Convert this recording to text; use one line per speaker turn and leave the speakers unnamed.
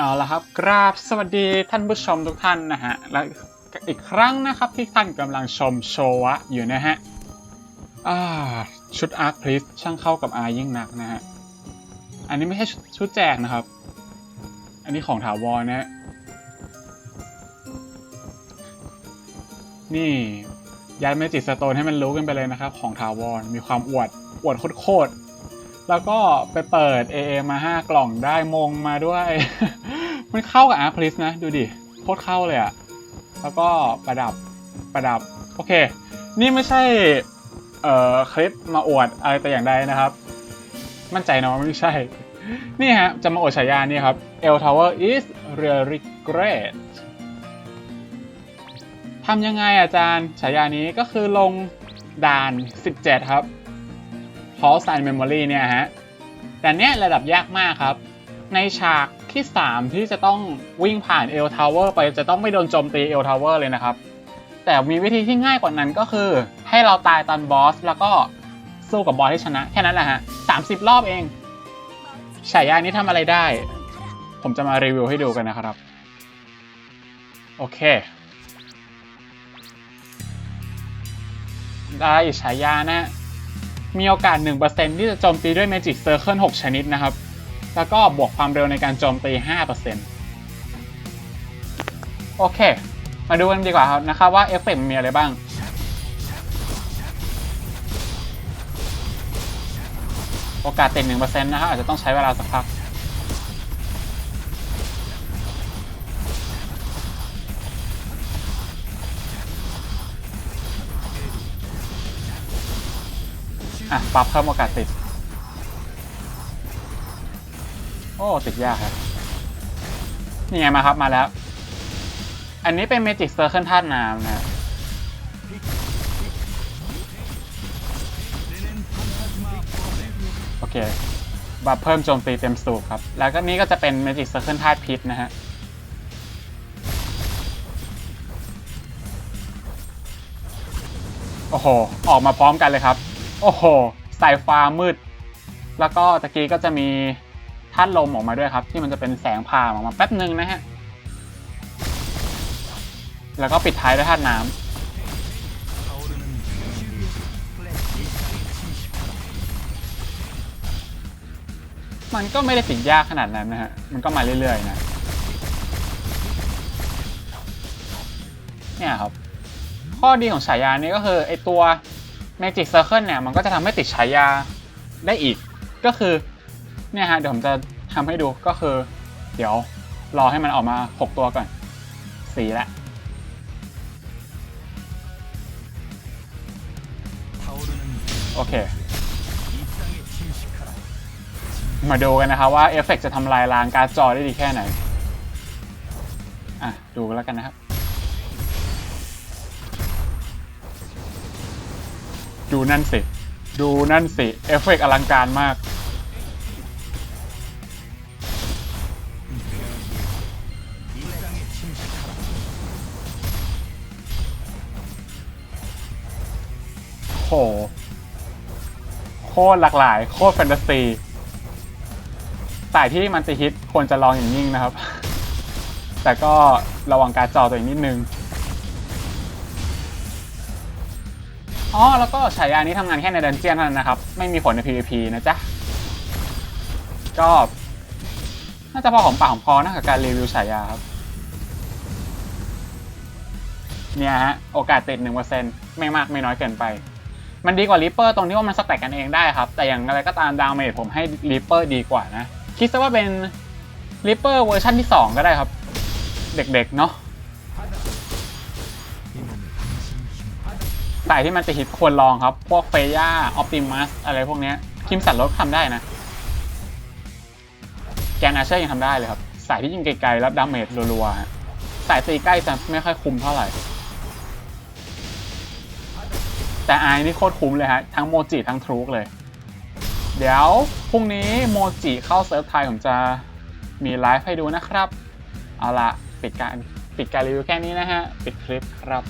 เอาละครับกราบสวัสดีท่านผู้ชมทุกท่านนะฮะ และอีกครั้งนะครับที่ท่านกำลังชมโชวะอยู่นะฮะชุดอาร์คพลิสช่างเข้ากับอายิ่งนักนะฮะ อันนี้ไม่ใช่ชุดแจกนะครับ อันนี้ของถาวรนะฮะ นี่ยัดเมจิสโตนให้มันรู้กันไปเลยนะครับ ของถาวรมีความอวดอวดโคตรแล้วก็ไปเปิด AA มา 5 กล่องได้มงมาด้วย มันเข้ากับอาร์คพลิสนะ ดูดิ โคตรเข้าเลยอะแล้วก็ประดับประดับ โอเค นี่ไม่ใช่เอ่อคลิปมาอวดอะไรแต่อย่างใดนะครับ มั่นใจนะว่าไม่ใช่ นี่ฮะ จะมาอวดฉายานี่ครับ L Tower is really great ทำยังไงอาจารย์ฉายานี้ก็คือลงด่าน 17 ครับ Pulse and Memory เนี่ยฮะ แต่เนี้ยระดับยากมากครับ ในฉาก ที่ 3 ที่จะต้องวิ่งผ่าน L Tower ไปจะต้องไม่โดนโจมตี L Tower เวอร์เลยนะครับ แต่มีวิธีที่ง่ายกว่านั้นก็คือ ให้เราตายตอนบอสแล้วก็สู้กับบอสให้ชนะ แค่นั้นแหละฮะ30รอบเองฉายานี้ทำอะไรได้ ผมจะมารีวิวให้ดูกันนะครับ โอเค ได้ฉายานะ มีโอกาส 1%ที่จะโจมตีด้วย Magic Circle 6ชนิดนะครับ แล้วก็บวกความเร็วในการโจมตี 5%โอเค มาดูกันดีกว่าครับนะครับว่าเอฟเฟกต์มันมีอะไรบ้าง โอกาสติด1%นะครับอาจจะต้องใช้เวลาสักพักอะปรับเพิ่มโอกาสติด โอ้ติดยากครับ นี่ไงมาครับมาแล้ว อันนี้เป็น Magic Circle ธาตุน้ำนะโอเคบัฟเพิ่มโจมตีเต็มสูบครับ แล้วก็นี้ก็จะเป็น Magic Circle ธาตุพิษนะฮะโอ้โห ออกมาพร้อมกันเลยครับ โอ้โห สายฟ้ามืด แล้วก็ตะกี้ก็จะมี ธาตุลมออกมาด้วยครับ ที่มันจะเป็นแสงผ่าออกมาแป๊บหนึ่งนะฮะ แล้วก็ปิดท้ายด้วยธาตุน้ำมันก็ไม่ได้ติดยากขนาดนั้นนะฮะ มันก็มาเรื่อยๆนะ เนี่ยครับ ข้อดีของฉายานี้ก็คือไอตัว Magic Circle เนี่ย มันก็จะทำให้ติดฉายาได้อีก ก็คือ เนี่ยฮะเดี๋ยวผมจะทำให้ดูก็คือ เดี๋ยวรอให้มันออกมา 6 ตัวก่อนสีละโอเค มาดูกันนะครับว่าเอฟเฟกต์จะทำลายล้างการ์ดจอได้ดีแค่ไหน อะ ดูกันแล้วกันนะครับ ดูนั่นสิ ดูนั่นสิ เอฟเฟกต์อลังการมาก โห โคตรหลากหลาย โคตรแฟนตาซีสายที่มันจะฮิตควรจะลองอย่างยิ่งนะครับ แต่ก็ระวังการจอตัวเองนิดนึง อ๋อ แล้วก็ฉายานี้ทำงานแค่ในดันเจียนเท่านั้นนะครับ ไม่มีผลใน PVP นะจ๊ะ ก็น่าจะพอหอมปากหอมคอนะกับการรีวิวฉายาครับ เนี่ยฮะ โอกาสติด 1%ไม่มากไม่น้อยเกินไป มันดีกว่าริปเปอร์ตรงที่ว่ามันสแต็กกันเองได้ครับ แต่อย่างไรก็ตามดาวเมจผมให้ริปเปอร์ดีกว่านะ คิดซะว่าเป็นริปเปอร์เวอร์ชันที่ 2 ก็ได้ครับ เด็กๆเนาะสายที่มันจะฮิตควรลองครับ พวกเฟย่าออปติมัสอะไรพวกนี้คิมสันลดทำได้นะ แกนอาเชอร์ยังทำได้เลยครับ สายที่ยิงไกลๆรับดาเมจรัวๆสายตีใกล้จะไม่ค่อยคุมเท่าไหร่ แต่อายนี่โคตรคุ้มเลยฮะ ทั้งโมจิทั้งทรูกเลย เดี๋ยวพรุ่งนี้โมจิเข้าเซิร์ฟไทยผมจะมีไลฟ์ให้ดูนะครับ เอาละปิดการปิดการรีวิวแค่นี้นะฮะ ปิดคลิปครับ